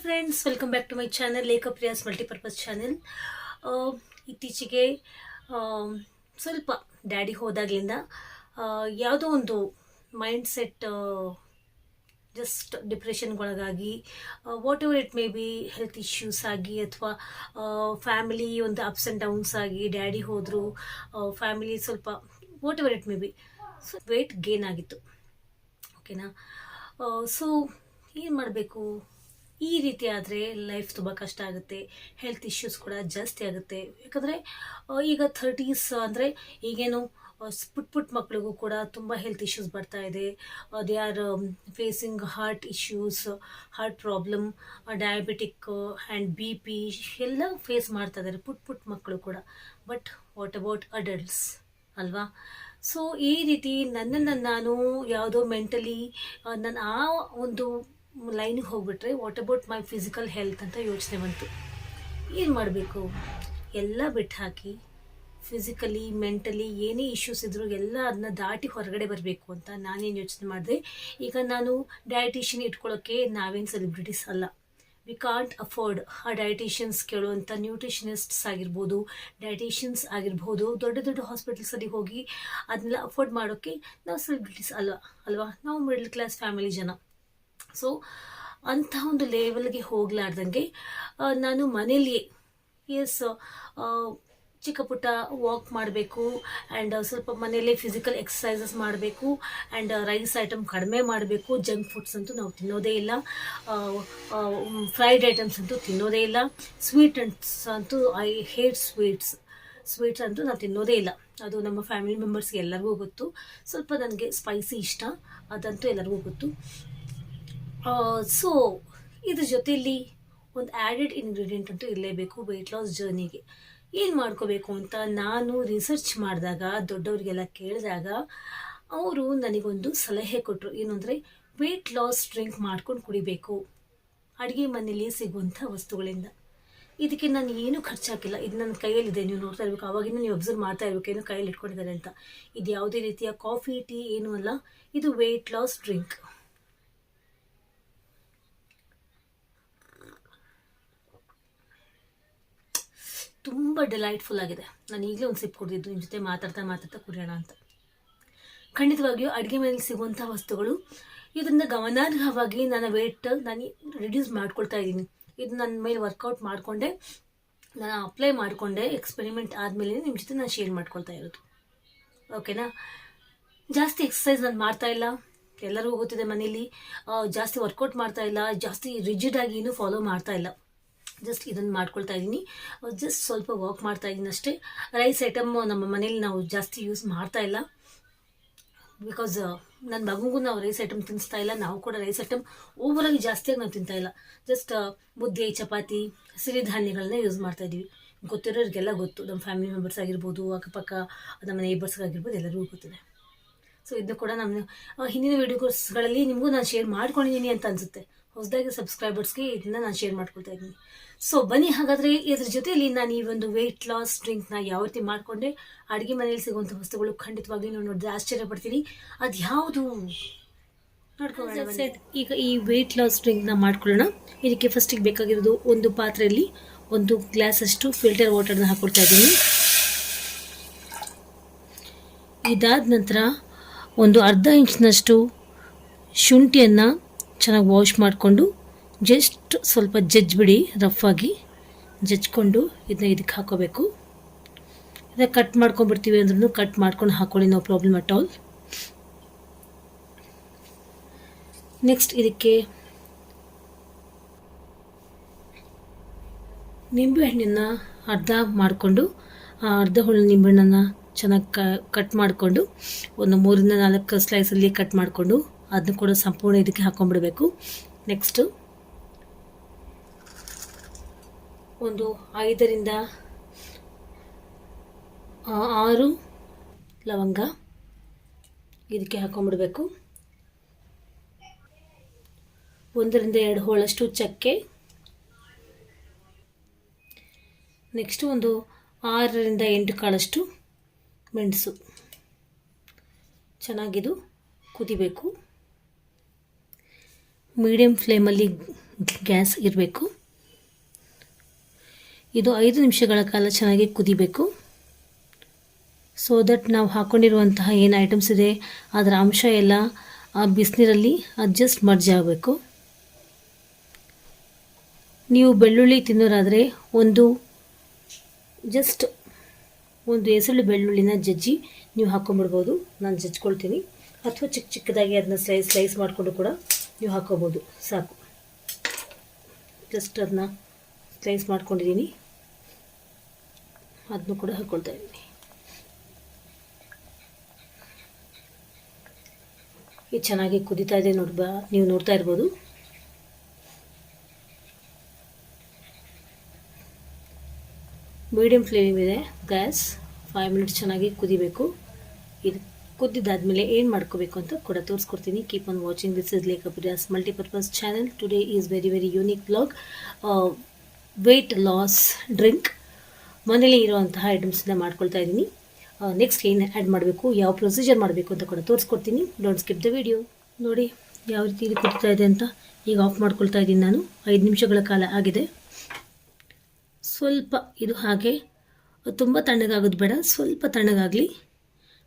Friends welcome back to my channel Lekhapriya's multipurpose channel ಇತ್ತೀಚೆಗೆ um, ಸ್ವಲ್ಪ daddy ಹೋದಾಗಲಿಂದ ಯಾವುದೋ ಒಂದು mindset just ಡಿಪ್ರೆಷನ್ಗೊಳಗಾಗಿ whatever it may be health issues ಆಗಿ ಅಥವಾ ಫ್ಯಾಮಿಲಿ ಒಂದು ಅಪ್ಸ್ ಆ್ಯಂಡ್ ಡೌನ್ಸ್ ಆಗಿ ಡ್ಯಾಡಿ ಹೋದರು ಫ್ಯಾಮಿಲಿ ಸ್ವಲ್ಪ whatever it may be so weight gain ಆಗಿತ್ತು ಓಕೆನಾ ಸೊ ಏನು ಮಾಡಬೇಕು? ಈ ರೀತಿ ಆದರೆ ಲೈಫ್ ತುಂಬ ಕಷ್ಟ ಆಗುತ್ತೆ. ಹೆಲ್ತ್ ಇಶ್ಯೂಸ್ ಕೂಡ ಜಾಸ್ತಿ ಆಗುತ್ತೆ. ಯಾಕಂದರೆ ಈಗ ಥರ್ಟೀಸ್ ಅಂದರೆ ಈಗೇನು ಪುಟ್ ಪುಟ್ ಮಕ್ಕಳಿಗೂ ಕೂಡ ತುಂಬ ಹೆಲ್ತ್ ಇಶ್ಯೂಸ್ ಬರ್ತಾ ಇದೆ. They are facing heart issues heart problem diabetic and B P ಎಲ್ಲ ಫೇಸ್ ಮಾಡ್ತಾ ಇದ್ದಾರೆ ಪುಟ್ ಪುಟ್ ಮಕ್ಕಳು ಕೂಡ. ಬಟ್ ವಾಟ್ ಅಬೌಟ್ ಅಡಲ್ಟ್ಸ್ ಅಲ್ವಾ? ಸೊ ಈ ರೀತಿ ನನ್ನನ್ನು ನಾನು ಯಾವುದೋ ಮೆಂಟಲಿ ನಾನು ಆ ಒಂದು ಲೈನಿಗೆ ಹೋಗ್ಬಿಟ್ರೆ what about my physical health ಅಂತ ಯೋಚನೆ ಬಂತು. ಏನು ಮಾಡಬೇಕು? ಎಲ್ಲ ಬಿಟ್ಟು ಹಾಕಿ ಫಿಸಿಕಲಿ ಮೆಂಟಲಿ ಏನೇ ಇಶ್ಯೂಸ್ ಇದ್ದರೂ ಎಲ್ಲ ಅದನ್ನ ದಾಟಿ ಹೊರಗಡೆ ಬರಬೇಕು ಅಂತ ನಾನೇನು ಯೋಚನೆ ಮಾಡಿದೆ. ಈಗ ನಾನು ಡಯಟಿಷಿಯನ್ ಇಟ್ಕೊಳ್ಳೋಕ್ಕೆ ನಾವೇನು ಸೆಲೆಬ್ರಿಟೀಸ್ ಅಲ್ಲ. ವಿ ಕಾಂಟ್ ಅಫೋರ್ಡ್ ಆ ಡಯಟಿಷಿಯನ್ಸ್ ಕೇಳುವಂಥ ನ್ಯೂಟ್ರಿಷನಿಸ್ಟ್ಸ್ ಆಗಿರ್ಬೋದು ಡಯಟಿಷಿಯನ್ಸ್ ಆಗಿರ್ಬೋದು, ದೊಡ್ಡ ದೊಡ್ಡ ಹಾಸ್ಪಿಟಲ್ಸಲ್ಲಿ ಹೋಗಿ ಅದನ್ನೆಲ್ಲ ಅಫೋರ್ಡ್ ಮಾಡೋಕ್ಕೆ ನಾವು ಸೆಲೆಬ್ರಿಟೀಸ್ ಅಲ್ವಾ ಅಲ್ವಾ? ನಾವು ಮಿಡಲ್ ಕ್ಲಾಸ್ ಫ್ಯಾಮಿಲಿ ಜನ. ಸೊ ಅಂಥ ಒಂದು ಲೆವೆಲ್ಗೆ ಹೋಗ್ಲಾರ್ದಂಗೆ ನಾನು ಮನೇಲಿಯೇ ಎಸ್ ಚಿಕ್ಕ ಪುಟ್ಟ ವಾಕ್ ಮಾಡಬೇಕು ಆ್ಯಂಡ್ ಸ್ವಲ್ಪ ಮನೆಯಲ್ಲೇ ಫಿಸಿಕಲ್ ಎಕ್ಸಸೈಸಸ್ ಮಾಡಬೇಕು ಆ್ಯಂಡ್ ರೈಸ್ ಐಟಮ್ ಕಡಿಮೆ ಮಾಡಬೇಕು. ಜಂಕ್ ಫುಡ್ಸ್ ಅಂತೂ ನಾವು ತಿನ್ನೋದೇ ಇಲ್ಲ. ಫ್ರೈಡ್ ಐಟಮ್ಸ್ ಅಂತೂ ತಿನ್ನೋದೇ ಇಲ್ಲ. ಸ್ವೀಟ್ ಅಂತೂ ಐ ಹೇಟ್ ಸ್ವೀಟ್ಸ್ ಸ್ವೀಟ್ಸ್ ಅಂತೂ ನಾವು ತಿನ್ನೋದೇ ಇಲ್ಲ. ಅದು ನಮ್ಮ ಫ್ಯಾಮಿಲಿ ಮೆಂಬರ್ಸ್ಗೆ ಎಲ್ಲರಿಗೂ ಗೊತ್ತು. ಸ್ವಲ್ಪ ನನಗೆ ಸ್ಪೈಸಿ ಇಷ್ಟ. ಅದಂತೂ ಎಲ್ಲರಿಗೂ ಗೊತ್ತು. ಸೊ ಇದ್ರ ಜೊತೆಯಲ್ಲಿ ಒಂದು ಆ್ಯಡೆಡ್ ಇಂಗ್ರೀಡಿಯೆಂಟ್ ಅಂತೂ ಇರಲೇಬೇಕು ವೆಯ್ಟ್ ಲಾಸ್ ಜರ್ನಿಗೆ ಏನು ಮಾಡ್ಕೋಬೇಕು ಅಂತ ನಾನು ರಿಸರ್ಚ್ ಮಾಡಿದಾಗ, ದೊಡ್ಡವರಿಗೆಲ್ಲ ಕೇಳಿದಾಗ, ಅವರು ನನಗೊಂದು ಸಲಹೆ ಕೊಟ್ಟರು ಏನು ಅಂದರೆ ವೆಯ್ಟ್ ಲಾಸ್ ಡ್ರಿಂಕ್ ಮಾಡ್ಕೊಂಡು ಕುಡಿಬೇಕು. ಅಡುಗೆ ಮನೆಯಲ್ಲಿ ಸಿಗುವಂಥ ವಸ್ತುಗಳಿಂದ. ಇದಕ್ಕೆ ನಾನು ಏನೂ ಖರ್ಚಾಕಿಲ್ಲ. ಇದು ನನ್ನ ಕೈಯಲ್ಲಿದೆ. ನೀವು ನೋಡ್ತಾ ಇರಬೇಕು. ಅವಾಗಿಂದ ನೀವು ಅಬ್ಸರ್ವ್ ಮಾಡ್ತಾ ಇರಬೇಕು. ಏನು ಕೈಯಲ್ಲಿ ಇಟ್ಕೊಂಡಿದ್ದಾರೆ ಅಂತ. ಇದು ಯಾವುದೇ ರೀತಿಯ ಕಾಫಿ ಟೀ ಏನೂ ಅಲ್ಲ. ಇದು ವೆಯ್ಟ್ ಲಾಸ್ ಡ್ರಿಂಕ್ ತುಂಬ ಡಿಲೈಟ್ಫುಲ್ ಆಗಿದೆ. ನಾನು ಈಗಲೇ ಒಂದು ಸಿಪ್ ಕುಡಿದಿದ್ದು ನಿಮ್ಮ ಜೊತೆ ಮಾತಾಡ್ತಾ ಮಾತಾಡ್ತಾ ಕುಡಿಯೋಣ ಅಂತ. ಖಂಡಿತವಾಗಿಯೂ ಅಡುಗೆ ಮನೆಯಲ್ಲಿ ಸಿಗುವಂಥ ವಸ್ತುಗಳು, ಇದರಿಂದ ಗಮನಾರ್ಹವಾಗಿ ನನ್ನ ವೆಯ್ಟ್ ನಾನು ರಿಡ್ಯೂಸ್ ಮಾಡ್ಕೊಳ್ತಾ ಇದ್ದೀನಿ. ಇದು ನನ್ನ ಮೇಲೆ ವರ್ಕೌಟ್ ಮಾಡಿಕೊಂಡೆ, ನಾನು ಅಪ್ಲೈ ಮಾಡಿಕೊಂಡೆ ಎಕ್ಸ್ಪೆರಿಮೆಂಟ್ ಆದಮೇಲೆ ನಿಮ್ಮ ಜೊತೆ ನಾನು ಶೇರ್ ಮಾಡ್ಕೊಳ್ತಾ ಇರೋದು. ಓಕೆನಾ ಜಾಸ್ತಿ ಎಕ್ಸಸೈಸ್ ನಾನು ಮಾಡ್ತಾ ಇಲ್ಲ. ಎಲ್ಲರಿಗೂ ಗೊತ್ತಿದೆ ಮನೇಲಿ ಜಾಸ್ತಿ ವರ್ಕೌಟ್ ಮಾಡ್ತಾ ಇಲ್ಲ, ಜಾಸ್ತಿ ರಿಜಿಡ್ ಆಗಿ ಏನೂ ಫಾಲೋ ಮಾಡ್ತಾ ಇಲ್ಲ. ಜಸ್ಟ್ ಇದನ್ನು ಮಾಡ್ಕೊಳ್ತಾ ಇದ್ದೀನಿ. ಜಸ್ಟ್ ಸ್ವಲ್ಪ ವಾಕ್ ಮಾಡ್ತಾ ಇದ್ದೀನಿ ಅಷ್ಟೇ. ರೈಸ್ ಐಟಮ್ ನಮ್ಮ ಮನೇಲಿ ನಾವು ಜಾಸ್ತಿ ಯೂಸ್ ಮಾಡ್ತಾ ಇಲ್ಲ. ಬಿಕಾಸ್ ನನ್ನ ಮಗುಗೂ ನಾವು ರೈಸ್ ಐಟಮ್ ತಿನ್ನಿಸ್ತಾ ಇಲ್ಲ. ನಾವು ಕೂಡ ರೈಸ್ ಐಟಮ್ ಓವರಾಗಿ ಜಾಸ್ತಿಯಾಗಿ ನಾವು ತಿಂತಾ ಇಲ್ಲ. ಜಸ್ಟ್ ಮುದ್ದೆ, ಚಪಾತಿ ಸಿರಿಧಾನ್ಯಗಳನ್ನ ಯೂಸ್ ಮಾಡ್ತಾ ಇದ್ದೀವಿ. ಗೊತ್ತಿರೋರಿಗೆಲ್ಲ ಗೊತ್ತು. ನಮ್ಮ ಫ್ಯಾಮಿಲಿ ಮೆಂಬರ್ಸ್ ಆಗಿರ್ಬೋದು, ಅಕ್ಕಪಕ್ಕ, ನಮ್ಮ ನೇಬರ್ಸ್ ಆಗಿರ್ಬೋದು ಎಲ್ಲರಿಗೂ ಗೊತ್ತಿದೆ. ಸೊ ಇದನ್ನು ಕೂಡ ನಮ್ಮ ಹಿಂದಿನ ವೀಡಿಯೋಸ್ಗಳಲ್ಲಿ ನಿಮಗೂ ನಾನು ಶೇರ್ ಮಾಡ್ಕೊಂಡಿದ್ದೀನಿ ಅಂತ ಅನಿಸುತ್ತೆ. ಹೊಸದಾಗಿ ಸಬ್ಸ್ಕ್ರೈಬರ್ಸ್ಗೆ ಇದನ್ನ ನಾನು ಶೇರ್ ಮಾಡ್ಕೊಳ್ತಾ ಇದ್ದೀನಿ. ಸೊ ಬನ್ನಿ ಹಾಗಾದರೆ ಇದ್ರ ಜೊತೆಯಲ್ಲಿ ನಾನು ಈ ಒಂದು ವೆಯ್ಟ್ ಲಾಸ್ ಡ್ರಿಂಕ್ನ ಯಾವ ರೀತಿ ಮಾಡಿಕೊಂಡೆ ಅಡುಗೆ ಮನೆಯಲ್ಲಿ ಸಿಗುವಂಥ ವಸ್ತುಗಳು ಖಂಡಿತವಾಗ್ಲೂ ನಾನು ನೋಡಿದ್ರೆ ಆಶ್ಚರ್ಯ ಪಡ್ತೀನಿ. ಅದು ಯಾವುದು? ಸೆಟ್. ಈಗ ಈ ವೆಯ್ಟ್ ಲಾಸ್ ಡ್ರಿಂಕ್ನ ಮಾಡ್ಕೊಳ್ಳೋಣ. ಇದಕ್ಕೆ ಫಸ್ಟಿಗೆ ಬೇಕಾಗಿರೋದು ಒಂದು ಪಾತ್ರೆಯಲ್ಲಿ ಒಂದು ಗ್ಲಾಸಷ್ಟು ಫಿಲ್ಟರ್ ವಾಟರ್ನ ಹಾಕ್ಕೊಡ್ತಾ ಇದ್ದೀನಿ. ಇದಾದ ನಂತರ ಒಂದು ಅರ್ಧ ಇಂಚ್ನಷ್ಟು ಶುಂಠಿಯನ್ನು ಚೆನ್ನಾಗಿ ವಾಶ್ ಮಾಡಿಕೊಂಡು ಜಸ್ಟ್ ಸ್ವಲ್ಪ ಜಜ್ಜಿಬಿಡಿ ರಫಾಗಿ ಜಜ್ಕೊಂಡು ಇದನ್ನ ಇದಕ್ಕೆ ಹಾಕೋಬೇಕು. ಇದಕ್ಕೆ ಕಟ್ ಮಾಡ್ಕೊಂಡ್ಬಿಡ್ತೀವಿ ಅಂದ್ರೂ ಕಟ್ ಮಾಡ್ಕೊಂಡು ಹಾಕೊಳ್ಳಿ no problem at all next ಇದಕ್ಕೆ ನಿಂಬೆಹಣ್ಣನ್ನು ಅರ್ಧ ಮಾಡಿಕೊಂಡು, ಆ ಅರ್ಧ ಹುಳು ನಿಂಬೆಹಣ್ಣನ್ನು ಚೆನ್ನಾಗಿ ಕಟ್ ಮಾಡಿಕೊಂಡು, ಒಂದು ಮೂರಿಂದ ನಾಲ್ಕು ಸ್ಲೈಸಲ್ಲಿ ಕಟ್ ಮಾಡಿಕೊಂಡು ಅದನ್ನು ಕೂಡ ಸಂಪೂರ್ಣ ಇದಕ್ಕೆ ಹಾಕೊಂಡ್ಬಿಡಬೇಕು. ನೆಕ್ಸ್ಟು ಒಂದು ಐದರಿಂದ ಆರು ಲವಂಗ ಇದಕ್ಕೆ ಹಾಕೊಂಡ್ಬಿಡಬೇಕು. ಒಂದರಿಂದ ಎರಡು ಹೋಳಷ್ಟು ಚಕ್ಕೆ. ನೆಕ್ಸ್ಟು ಒಂದು ಆರರಿಂದ ಎಂಟು ಕಾಳಷ್ಟು ಮೆಣಸು. ಚೆನ್ನಾಗಿದು ಕುದಿಬೇಕು. ಮೀಡಿಯಮ್ ಫ್ಲೇಮಲ್ಲಿ ಗ್ಯಾಸ್ ಇರಬೇಕು. ಇದು ಐದು ನಿಮಿಷಗಳ ಕಾಲ ಚೆನ್ನಾಗಿ ಕುದಿಬೇಕು. ಸೊ ದಟ್ ನಾವು ಹಾಕ್ಕೊಂಡಿರುವಂತಹ ಏನು ಐಟಮ್ಸ್ ಇದೆ, ಅದರ ಅಂಶ ಎಲ್ಲ ಆ ಬಿಸಿನೀರಲ್ಲಿ ಅಡ್ಜಸ್ಟ್ ಮರ್ಜ್ ಆಗಬೇಕು. ನೀವು ಬೆಳ್ಳುಳ್ಳಿ ತಿನ್ನೋರಾದರೆ ಒಂದು ಜಸ್ಟ್ ಒಂದು ಎಸಳು ಬೆಳ್ಳುಳ್ಳಿನ ಜಜ್ಜಿ ನೀವು ಹಾಕ್ಕೊಂಬಿಡ್ಬೋದು ನಾನು ಜಜ್ಕೊಳ್ತೀನಿ ಅಥವಾ ಚಿಕ್ಕ ಚಿಕ್ಕದಾಗಿ ಅದನ್ನ ಸ್ಲೈಸ್ ಸ್ಲೈಸ್ ಮಾಡಿಕೊಂಡು ಕೂಡ ನೀವು ಹಾಕೋಬೋದು, ಸಾಕು. ಜಸ್ಟ್ ಅದನ್ನ ಸ್ಲೈಸ್ ಮಾಡ್ಕೊಂಡಿದ್ದೀನಿ ಅದನ್ನು ಕೂಡ ಹಾಕ್ಕೊಳ್ತಾ ಇದ್ದೀನಿ. ಇದು ಚೆನ್ನಾಗಿ ಕುದೀತಾ ಇದೆ ನೋಡ್ಬಾ ನೀವು ನೋಡ್ತಾ ಇರ್ಬೋದು. ಮೀಡಿಯಮ್ ಫ್ಲೇಮ್ ಇದೆ ಗ್ಯಾಸ್ ಫೈವ್ ಮಿನಿಟ್ಸ್ ಚೆನ್ನಾಗಿ ಕುದಿಬೇಕು. ಇದು ಕುದ್ದಿದ್ದಾದಮೇಲೆ ಏನು ಮಾಡ್ಕೋಬೇಕು ಅಂತ ಕೂಡ ತೋರಿಸ್ಕೊಡ್ತೀನಿ. Keep on watching this is Lekhapriya's multipurpose channel today is very very unique blog weight loss drink ಮನೇಲಿ ಇರುವಂತಹ ಐಟಮ್ಸನ್ನ ಮಾಡ್ಕೊಳ್ತಾ ಇದ್ದೀನಿ. ನೆಕ್ಸ್ಟ್ ಏನು ಆ್ಯಡ್ ಮಾಡಬೇಕು, ಯಾವ ಪ್ರೊಸೀಜರ್ ಮಾಡಬೇಕು ಅಂತ ಕೂಡ ತೋರಿಸ್ಕೊಡ್ತೀನಿ. ಡೋಂಟ್ ಸ್ಕಿಪ್ ದ ವಿಡಿಯೋ ನೋಡಿ, ಯಾವ ರೀತಿ ಇದು ಇದೆ ಅಂತ ಈಗ ಆಫ್ ಮಾಡ್ಕೊಳ್ತಾ ಇದ್ದೀನಿ ನಾನು. ಐದು ನಿಮಿಷಗಳ ಕಾಲ ಆಗಿದೆ. ಸ್ವಲ್ಪ ಇದು ಹಾಗೆ, ತುಂಬ ತಣ್ಣಗಾಗೋದು ಬೇಡ, ಸ್ವಲ್ಪ ತಣ್ಣಗಾಗಲಿ.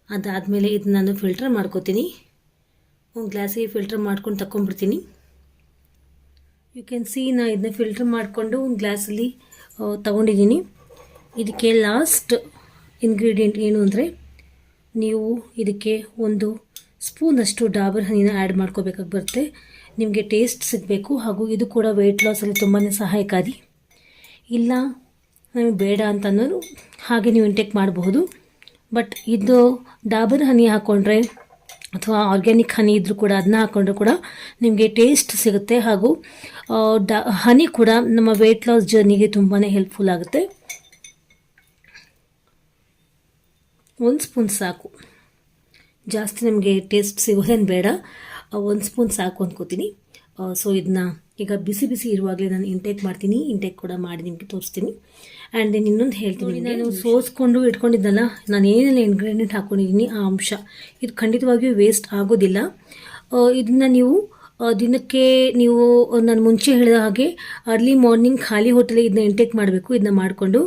ಅದಾದಮೇಲೆ ಇದು ನಾನು ಫಿಲ್ಟರ್ ಮಾಡ್ಕೋತೀನಿ. ಒಂದು ಗ್ಲಾಸಿಗೆ ಫಿಲ್ಟರ್ ಮಾಡ್ಕೊಂಡು ತಗೊಂಡ್ಬಿಡ್ತೀನಿ ಯು ಕ್ಯಾನ್ ಸಿ ನಾ ಇದನ್ನ ಫಿಲ್ಟರ್ ಮಾಡಿಕೊಂಡು ಒಂದು ಗ್ಲಾಸಲ್ಲಿ ತಗೊಂಡಿದ್ದೀನಿ. ಇದಕ್ಕೆ ಲಾಸ್ಟ್ ಇಂಗ್ರೀಡಿಯೆಂಟ್ ಏನು ಅಂದರೆ, ನೀವು ಇದಕ್ಕೆ ಒಂದು ಸ್ಪೂನಷ್ಟು ಡಾಬರ್ ಹನಿನ ಆ್ಯಡ್ ಮಾಡ್ಕೋಬೇಕಾಗಿ ಬರುತ್ತೆ. ನಿಮಗೆ ಟೇಸ್ಟ್ ಸಿಗಬೇಕು ಹಾಗೂ ಇದು ಕೂಡ ವೆಯ್ಟ್ ಲಾಸಲ್ಲಿ ತುಂಬಾ ಸಹಾಯಕಾರಿ. ಇಲ್ಲ ನಮಗೆ ಬೇಡ ಅಂತ ಅನ್ನೋದು ಹಾಗೆ ನೀವು ಇಂಟೇಕ್ ಮಾಡಬಹುದು. ಬಟ್ ಇದು ಡಾಬರ್ ಹನಿ ಹಾಕ್ಕೊಂಡ್ರೆ ಅಥವಾ ಆರ್ಗ್ಯಾನಿಕ್ ಹನಿ ಇದ್ದರೂ ಕೂಡ ಅದನ್ನ ಹಾಕ್ಕೊಂಡ್ರೂ ಕೂಡ ನಿಮಗೆ ಟೇಸ್ಟ್ ಸಿಗುತ್ತೆ ಹಾಗೂ ಡಾ, ಹನಿ ಕೂಡ ನಮ್ಮ ವೆಯ್ಟ್ ಲಾಸ್ ಜರ್ನಿಗೆ ತುಂಬಾ ಹೆಲ್ಪ್ಫುಲ್ ಆಗುತ್ತೆ. ಒಂದು ಸ್ಪೂನ್ ಸಾಕು. ಜಾಸ್ತಿ ನಮಗೆ ಟೇಸ್ಟ್ ಸಿಗೋದೇನು ಬೇಡ. ಒಂದು ಸ್ಪೂನ್ ಸಾಕು ಅಂದ್ಕೋತೀನಿ ಸೊ ಇದನ್ನ ಈಗ ಬಿಸಿ ಬಿಸಿ ಇರುವಾಗಲೇ ನಾನು ಇಂಟೇಕ್ ಮಾಡ್ತೀನಿ ಇಂಟೇಕ್ ಕೂಡ ಮಾಡಿ ನಿಮಗೆ ತೋರಿಸ್ತೀನಿ. ಆ್ಯಂಡ್ ದೆನ್ ಇನ್ನೊಂದು ಹೇಳ್ತೀನಿ ನಾನು ಸೋಸ್ಕೊಂಡು ಇಟ್ಕೊಂಡಿದ್ದಲ್ಲ ನಾನು ಏನೆಲ್ಲ ಇಂಗ್ರೀಡಿಯೆಂಟ್ ಹಾಕ್ಕೊಂಡಿದ್ದೀನಿ ಆ ಅಂಶ. ಇದು ಖಂಡಿತವಾಗಿಯೂ ವೇಸ್ಟ್ ಆಗೋದಿಲ್ಲ. ಇದನ್ನು ನೀವು ದಿನಕ್ಕೆ ನೀವು ನಾನು ಮುಂಚೆ ಹೇಳಿದ ಹಾಗೆ ಅರ್ಲಿ ಮಾರ್ನಿಂಗ್ ಖಾಲಿ ಹೋಟೆಲ್ ಇದನ್ನ ಇಂಟೇಕ್ ಮಾಡಬೇಕು, ಇದನ್ನ ಮಾಡಿಕೊಂಡು.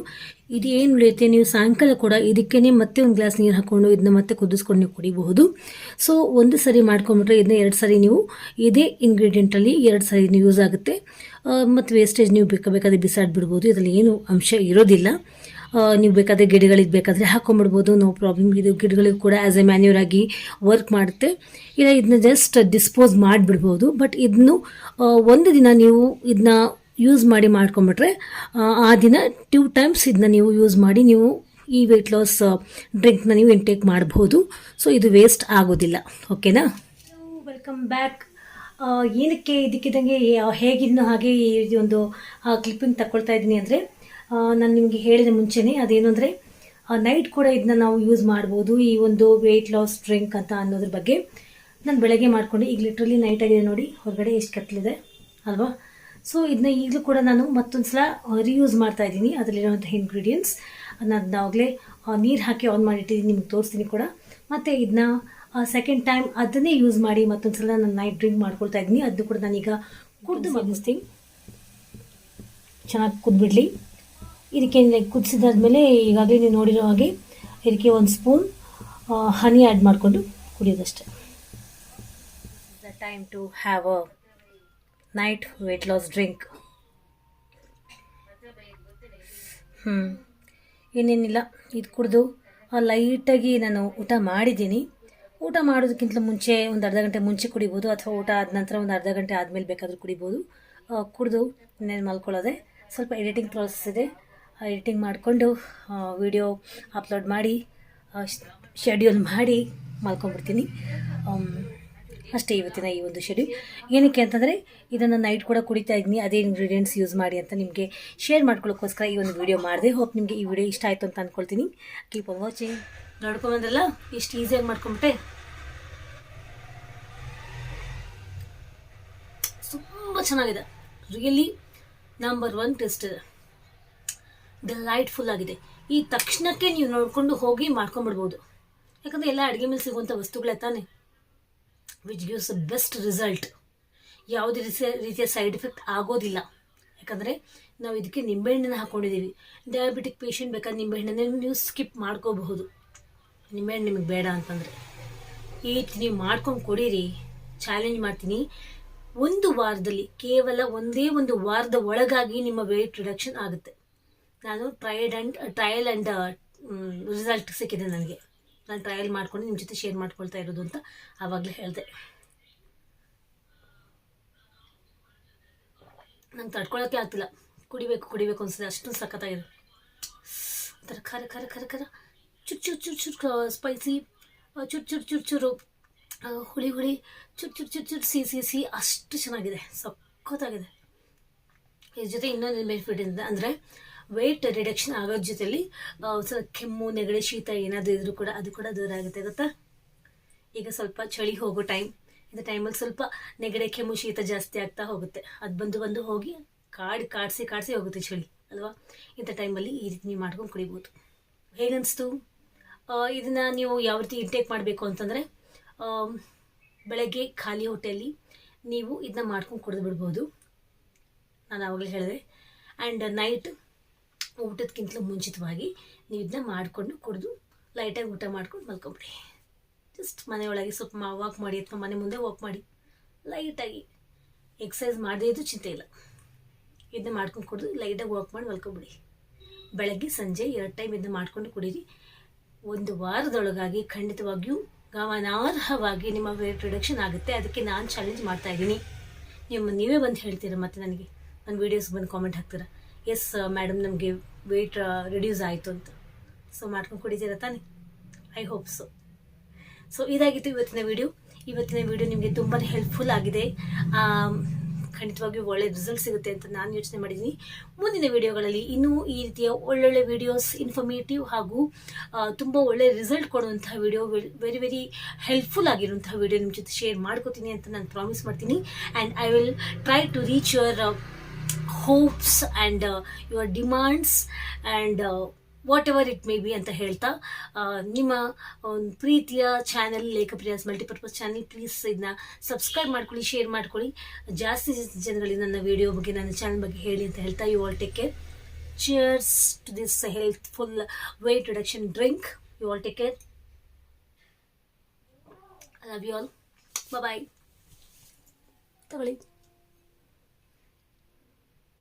ಇದು ಏನು ಉಳಿಯುತ್ತೆ, ನೀವು ಸಾಯಂಕಾಲ ಕೂಡ ಇದಕ್ಕೇ ಮತ್ತೆ ಒಂದು ಗ್ಲಾಸ್ ನೀರು ಹಾಕ್ಕೊಂಡು ಇದನ್ನ ಮತ್ತೆ ಕುದಿಸ್ಕೊಂಡು ನೀವು ಕುಡಿಬಹುದು. ಸೊ ಒಂದು ಸರಿ ಮಾಡ್ಕೊಂಡ್ಬಿಟ್ರೆ ಇದನ್ನ ಎರಡು ಸರಿ ನೀವು, ಇದೇ ಇಂಗ್ರೀಡಿಯೆಂಟಲ್ಲಿ ಎರಡು ಸರಿ ಯೂಸ್ ಆಗುತ್ತೆ. ಮತ್ತು ವೇಸ್ಟೇಜ್ ನೀವು ಬೇಕಾ ಬೇಕಾದ್ರೆ ಬಿಸಾಡ್ಬಿಡ್ಬೋದು, ಇದರಲ್ಲಿ ಏನು ಅಂಶ ಇರೋದಿಲ್ಲ. ನೀವು ಬೇಕಾದರೆ ಗಿಡಗಳಿಗೆ ಬೇಕಾದರೆ ಹಾಕೊಂಡ್ಬಿಡ್ಬೋದು ನೋ ಪ್ರಾಬ್ಲಮ್ ಇದು ಗಿಡಗಳಿಗೆ ಕೂಡ ಆ್ಯಸ್ ಎ ಮ್ಯಾನ್ಯೂರ್ ಆಗಿ ವರ್ಕ್ ಮಾಡುತ್ತೆ. ಇಲ್ಲ ಇದನ್ನ ಜಸ್ಟ್ ಡಿಸ್ಪೋಸ್ ಮಾಡಿಬಿಡ್ಬೋದು. ಬಟ್ ಇದನ್ನು ಒಂದು ದಿನ ನೀವು ಇದನ್ನ ಯೂಸ್ ಮಾಡಿ ಮಾಡ್ಕೊಂಬಿಟ್ರೆ ಆ, ದಿನ ಟೂ ಟೈಮ್ಸ್ ಇದನ್ನ ನೀವು ಯೂಸ್ ಮಾಡಿ ನೀವು ಈ ವೆಯ್ಟ್ ಲಾಸ್ ಡ್ರಿಂಕ್ನ ನೀವು ಇಂಟೇಕ್ ಮಾಡ್ಬೋದು. ಸೊ ಇದು ವೇಸ್ಟ್ ಆಗೋದಿಲ್ಲ. ಓಕೆನಾ ವೆಲ್ಕಮ್ ಬ್ಯಾಕ್ ಏನಕ್ಕೆ ಇದಕ್ಕಿದ್ದಂಗೆ ಹೇಗಿದ್ನೋ ಹಾಗೆ ಈ ಒಂದು ಕ್ಲಿಪ್ಪಿಂಗ್ ತಗೊಳ್ತಾ ಇದ್ದೀನಿ ಅಂದರೆ ನಾನು ನಿಮಗೆ ಹೇಳಿದ ಮುಂಚೆನೇ ಅದೇನು ಅಂದರೆ ನೈಟ್ ಕೂಡ ಇದನ್ನ ನಾವು ಯೂಸ್ ಮಾಡ್ಬೋದು. ಈ ಒಂದು ವೆಯ್ಟ್ ಲಾಸ್ ಡ್ರಿಂಕ್ ಅಂತ ಅನ್ನೋದ್ರ ಬಗ್ಗೆ ನಾನು ಬೆಳಗ್ಗೆ ಮಾಡ್ಕೊಂಡು. ಈಗ ಲಿಟ್ರಲಿ ನೈಟ್ ಆಗಿದೆ ನೋಡಿ, ಹೊರಗಡೆ ಎಷ್ಟು ಕತ್ಲಿದೆ ಅಲ್ವಾ? ಸೊ ಇದನ್ನ ಈಗಲೂ ಕೂಡ ನಾನು ಮತ್ತೊಂದು ಸಲ ರಿಯೂಸ್ ಮಾಡ್ತಾ ಇದ್ದೀನಿ. ಅದರಲ್ಲಿರುವಂಥ ಇಂಗ್ರೀಡಿಯೆಂಟ್ಸ್ ನಾನು ಆಗಲೇ ನೀರು ಹಾಕಿ ಆನ್ ಮಾಡಿಟ್ಟಿದ್ದೀನಿ, ನಿಮ್ಗೆ ತೋರಿಸ್ತೀನಿ ಕೂಡ. ಮತ್ತು ಇದನ್ನ ಸೆಕೆಂಡ್ ಟೈಮ್ ಅದನ್ನೇ ಯೂಸ್ ಮಾಡಿ ಮತ್ತೊಂದು ಸಲ ನಾನು ನೈಟ್ ಡ್ರಿಂಕ್ ಮಾಡ್ಕೊಳ್ತಾ ಇದ್ದೀನಿ. ಅದನ್ನು ಕೂಡ ನಾನೀಗ ಕುಡ್ದು ಮಗಿಸ್ತೀನಿ ಚೆನ್ನಾಗಿ ಕುದ್ಬಿಡ್ಲಿ. ಇದಕ್ಕೆ ಕುದಿಸಿದಾದ್ಮೇಲೆ ಈಗಾಗಲೇ ನೀವು ನೋಡಿರೋ ಹಾಗೆ ಇದಕ್ಕೆ ಒಂದು ಸ್ಪೂನ್ ಹನಿ ಆ್ಯಡ್ ಮಾಡಿಕೊಂಡು ಕುಡಿಯೋದಷ್ಟೇ. The time to have a night weight loss drink ಹ್ಞೂ ಏನೇನಿಲ್ಲ ಇದು ಕುಡಿದು ಲೈಟಾಗಿ ನಾನು ಊಟ ಮಾಡಿದ್ದೀನಿ. ಊಟ ಮಾಡೋದಕ್ಕಿಂತ ಮುಂಚೆ ಒಂದು ಅರ್ಧ ಗಂಟೆ ಮುಂಚೆ ಕುಡಿಬೋದು, ಅಥವಾ ಊಟ ಆದ ನಂತರ ಒಂದು ಅರ್ಧ ಗಂಟೆ ಆದಮೇಲೆ ಬೇಕಾದರೂ ಕುಡಿಬೋದು. ಕುಡಿದು, ಇನ್ನೇನು ಮಲ್ಕೊಳ್ಳೋದೆ, ಸ್ವಲ್ಪ ಎಡಿಟಿಂಗ್ ಪ್ರಾಸೆಸ್ ಇದೆ. ಎಡಿಟಿಂಗ್ ಮಾಡಿಕೊಂಡು ವಿಡಿಯೋ ಅಪ್ಲೋಡ್ ಮಾಡಿ ಶೆಡ್ಯೂಲ್ ಮಾಡಿ ಮಲ್ಕೊಂಡ್ಬಿಡ್ತೀನಿ. ಅಷ್ಟೇ ಇವತ್ತಿನ ಈ ಒಂದು ಶೆಡ್ಯೂಲ್. ಏನಕ್ಕೆ ಅಂತಂದರೆ, ಇದನ್ನು ನೈಟ್ ಕೂಡ ಕುಡಿತಾ ಇದ್ದೀನಿ. ಅದೇ ಇಂಗ್ರೀಡಿಯೆಂಟ್ಸ್ ಯೂಸ್ ಮಾಡಿ ಅಂತ ನಿಮಗೆ ಶೇರ್ ಮಾಡ್ಕೊಳ್ಳೋಕ್ಕೋಸ್ಕರ ಈ ಒಂದು ವಿಡಿಯೋ ಮಾಡಿದೆ. ಹೋಪ್ ನಿಮಗೆ ಈ ವಿಡಿಯೋ ಇಷ್ಟ ಆಯಿತು ಅಂತ ಅಂದ್ಕೊಳ್ತೀನಿ ಕೀಪ್ ಆನ್ ವಾಚಿಂಗ್ ನೋಡ್ಕೊಂಬಂದ್ರಲ್ಲ ಇಷ್ಟು ಈಸಿಯಾಗಿ ಮಾಡ್ಕೊಂಬಿಟ್ಟೆ. ತುಂಬ ಚೆನ್ನಾಗಿದೆ. ರಿಯಲಿ ನಂಬರ್ ಒನ್ ಟೆಸ್ಟ್ ಇದೆ. ಡಿಲೈಟ್ಫುಲ್ ಆಗಿದೆ. ಈ ತಕ್ಷಣಕ್ಕೆ ನೀವು ನೋಡಿಕೊಂಡು ಹೋಗಿ ಮಾಡ್ಕೊಂಬಿಡ್ಬೋದು ಯಾಕಂದರೆ ಎಲ್ಲ ಅಡುಗೆ ಮೇಲೆ ಸಿಗುವಂಥ ವಸ್ತುಗಳೇ ತಾನೆ. Which gives the best result ಯಾವುದೇ ರೀತಿಯ ರೀತಿಯ ಸೈಡ್ ಎಫೆಕ್ಟ್ ಆಗೋದಿಲ್ಲ. ಯಾಕಂದರೆ ನಾವು ಇದಕ್ಕೆ ನಿಂಬೆಹಣ್ಣನ್ನು ಹಾಕ್ಕೊಂಡಿದ್ದೀವಿ ಡಯಾಬಿಟಿಕ್ ಪೇಷಂಟ್ ಬೇಕಾದ್ರೆ ನಿಂಬೆಹಣ್ಣನ್ನು ನೀವು ಸ್ಕಿಪ್ ಮಾಡ್ಕೋಬಹುದು. ನಿಂಬೆಹಣ್ಣು ನಿಮಗೆ ಬೇಡ ಅಂತಂದರೆ. ಈ ರೀತಿ ನೀವು ಮಾಡ್ಕೊಂಡು ಕೊಡಿರಿ. ಚಾಲೆಂಜ್ ಮಾಡ್ತೀನಿ. ಒಂದು ವಾರದಲ್ಲಿ ಕೇವಲ ಒಂದೇ ಒಂದು ವಾರದ ಒಳಗಾಗಿ ನಿಮ್ಮ ವೆಯ್ಟ್ ರಿಡಕ್ಷನ್ ಆಗುತ್ತೆ. ನಾನು tried and trial and result ಸಿಕ್ಕಿದೆ ನನಗೆ. ನಾನು ಟ್ರಯಲ್ ಮಾಡ್ಕೊಂಡು ನಿಮ್ಮ ಜೊತೆ ಶೇರ್ ಮಾಡ್ಕೊಳ್ತಾ ಇರೋದು ಅಂತ ಆವಾಗಲೇ ಹೇಳಿದೆ. ನಂಗೆ ತಡ್ಕೊಳ್ಳೋಕ್ಕೆ ಆಗ್ತಿಲ್ಲ. ಕುಡಿಬೇಕು ಕುಡಿಬೇಕು ಅನ್ಸುತ್ತೆ. ಅಷ್ಟು ಸಖತ್ತಾಗಿದೆ. ಒಂಥರ ಖರ ಖರ ಖರ. ಖರ ಚುರ್ ಚುರ್ ಚುರ್ ಚುರ್ ಸ್ಪೈಸಿ ಚುರ್ ಚುರ್ ಚುರ್, ಚೂರು. ಹುಳಿ ಹುಳಿ. ಚುರ್ ಚುರ್ ಚುರ್ ಚುರ್ ಸಿ ಸಿ ಸಿ ಅಷ್ಟು ಚೆನ್ನಾಗಿದೆ. ಸಖತ್ತಾಗಿದೆ. ಇದ್ರ ಜೊತೆ ಇನ್ನೊಂದು ಬೆನಿಫಿಟ್ ಇದೆ ಅಂದರೆ ವೆಯ್ಟ್ ರಿಡಕ್ಷನ್ ಆಗೋದ್ರ ಜೊತೆಲಿ ಕೆಮ್ಮು, ನೆಗಡಿ, ಶೀತ ಏನಾದರೂ ಇದ್ರೂ ಕೂಡ ಅದು ಕೂಡ ದೂರ ಆಗುತ್ತೆ, ಗೊತ್ತಾ? ಈಗ ಸ್ವಲ್ಪ ಚಳಿ ಹೋಗೋ ಟೈಮ್ ಇದು ಟೈಮಲ್ಲಿ ಸ್ವಲ್ಪ ನೆಗಡಿ, ಕೆಮ್ಮು, ಶೀತ ಜಾಸ್ತಿ ಆಗ್ತಾ ಹೋಗುತ್ತೆ. ಅದು ಬಂದು ಬಂದು ಹೋಗಿ ಕಾಡು, ಕಾಡಿಸಿ ಕಾಡಿಸಿ ಹೋಗುತ್ತೆ ಚಳಿ, ಅಲ್ವಾ? ಇಂಥ ಟೈಮಲ್ಲಿ ಈ ರೀತಿ ನೀವು ಮಾಡ್ಕೊಂಡು ಕುಡಿಬೋದು. ಹೇಗನ್ನಿಸ್ತು ಇದನ್ನು ನೀವು ಯಾವ ರೀತಿ ಇಂಟೇಕ್ ಮಾಡಬೇಕು ಅಂತಂದರೆ ಬೆಳಗ್ಗೆ ಖಾಲಿ ಹೊಟ್ಟೆಯಲ್ಲಿ ನೀವು ಇದನ್ನ ಮಾಡ್ಕೊಂಡು ಕುಡಿದು ಬಿಡ್ಬೋದು. ನಾನು ಆವಾಗಲೇ ಹೇಳಿದೆ. ಆ್ಯಂಡ್ ನೈಟ್ ಊಟದಕ್ಕಿಂತಲೂ ಮುಂಚಿತವಾಗಿ ನೀವು ಇದನ್ನ ಮಾಡಿಕೊಂಡು ಕುಡಿದು ಲೈಟಾಗಿ ಊಟ ಮಾಡ್ಕೊಂಡು ಮಲ್ಕೊಂಬಿಡಿ. ಜಸ್ಟ್ ಮನೆಯೊಳಗೆ ಸ್ವಲ್ಪ ವಾಕ್ ಮಾಡಿ ಅಥವಾ ಮನೆ ಮುಂದೆ ವಾಕ್ ಮಾಡಿ. ಲೈಟಾಗಿ ಎಕ್ಸಸೈಸ್ ಮಾಡದೇ ಇದ್ದು ಚಿಂತೆ ಇಲ್ಲ. ಇದನ್ನ ಮಾಡ್ಕೊಂಡು ಕುಡಿದು ಲೈಟಾಗಿ ವಾಕ್ ಮಾಡಿ ಮಲ್ಕೊಬಿಡಿ. ಬೆಳಗ್ಗೆ, ಸಂಜೆ ಎರಡು ಟೈಮ್ ಇದನ್ನ ಮಾಡ್ಕೊಂಡು ಕುಡೀರಿ. ಒಂದು ವಾರದೊಳಗಾಗಿ ಖಂಡಿತವಾಗಿಯೂ ಗಮನಾರ್ಹವಾಗಿ ನಿಮ್ಮ ವೇಟ್ ರಿಡಕ್ಷನ್ ಆಗುತ್ತೆ. ಅದಕ್ಕೆ ನಾನು ಚಾಲೆಂಜ್ ಮಾಡ್ತಾ ಇದ್ದೀನಿ. ನಿಮ್ಮ, ನೀವೇ ಬಂದು ಹೇಳ್ತೀರಾ ಮತ್ತೆ ನನಗೆ? ನನ್ನ ವೀಡಿಯೋಸ್ ಬಂದು ಕಾಮೆಂಟ್ ಹಾಕ್ತೀರಾ? ಎಸ್ ಮೇಡಮ್ ನಮಗೆ ವೆಯ್ಟ್ ರಿಡ್ಯೂಸ್ ಆಯಿತು ಅಂತ. ಸೊ ಮಾಡ್ಕೊಂಡು ಕುಡಿತೀರಾ ತಾನೆ? ಐ ಹೋಪ್ ಸೊ ಸೊ ಇದಾಗಿತ್ತು ಇವತ್ತಿನ ವಿಡಿಯೋ ಇವತ್ತಿನ ವಿಡಿಯೋ ನಿಮಗೆ ತುಂಬಾ ಹೆಲ್ಪ್ಫುಲ್ ಆಗಿದೆ. ಖಂಡಿತವಾಗಿಯೂ ಒಳ್ಳೆ ರಿಸಲ್ಟ್ ಸಿಗುತ್ತೆ ಅಂತ ನಾನು ಯೋಚನೆ ಮಾಡಿದ್ದೀನಿ ಮುಂದಿನ ವಿಡಿಯೋಗಳಲ್ಲಿ ಇನ್ನೂ ಈ ರೀತಿಯ ಒಳ್ಳೊಳ್ಳೆ ವಿಡಿಯೋಸ್ ಇನ್ಫಾರ್ಮೇಟಿವ್ ಹಾಗೂ ತುಂಬ ಒಳ್ಳೆ ರಿಸಲ್ಟ್ ಕೊಡುವಂತಹ ವಿಡಿಯೋ ವೆರಿ ವೆರಿ ಹೆಲ್ಪ್ಫುಲ್ ಆಗಿರುವಂತಹ ವಿಡಿಯೋ ನಿಮ್ಮ ಜೊತೆ ಶೇರ್ ಮಾಡ್ಕೋತೀನಿ ಅಂತ ನಾನು ಪ್ರಾಮಿಸ್ ಮಾಡ್ತೀನಿ. And I will try to reach your hopes and your demands and whatever it may be ಅಂತ ಹೇಳ್ತಾ. ಆ, ನಿಮ್ಮ ಒಂದು ಪ್ರೀತಿಯ channel Lekhapriya's multipurpose channel please ಇದನ್ನ ಸಬ್ಸ್ಕ್ರೈಬ್ ಮಾಡ್ಕೊಳ್ಳಿ ಶೇರ್ ಮಾಡ್ಕೊಳ್ಳಿ. ಜಾಸ್ತಿ ಜನಗಳಿಗೆ ನನ್ನ ವಿಡಿಯೋ ಬಗ್ಗೆ ನನ್ನ ಚಾನಲ್ ಬಗ್ಗೆ ಹೇಳಿ ಅಂತ ಹೇಳ್ತಾ you all take care cheers to this healthful weight reduction drink you all take care I love you all bye ತಗೊಳ್ಳಿ.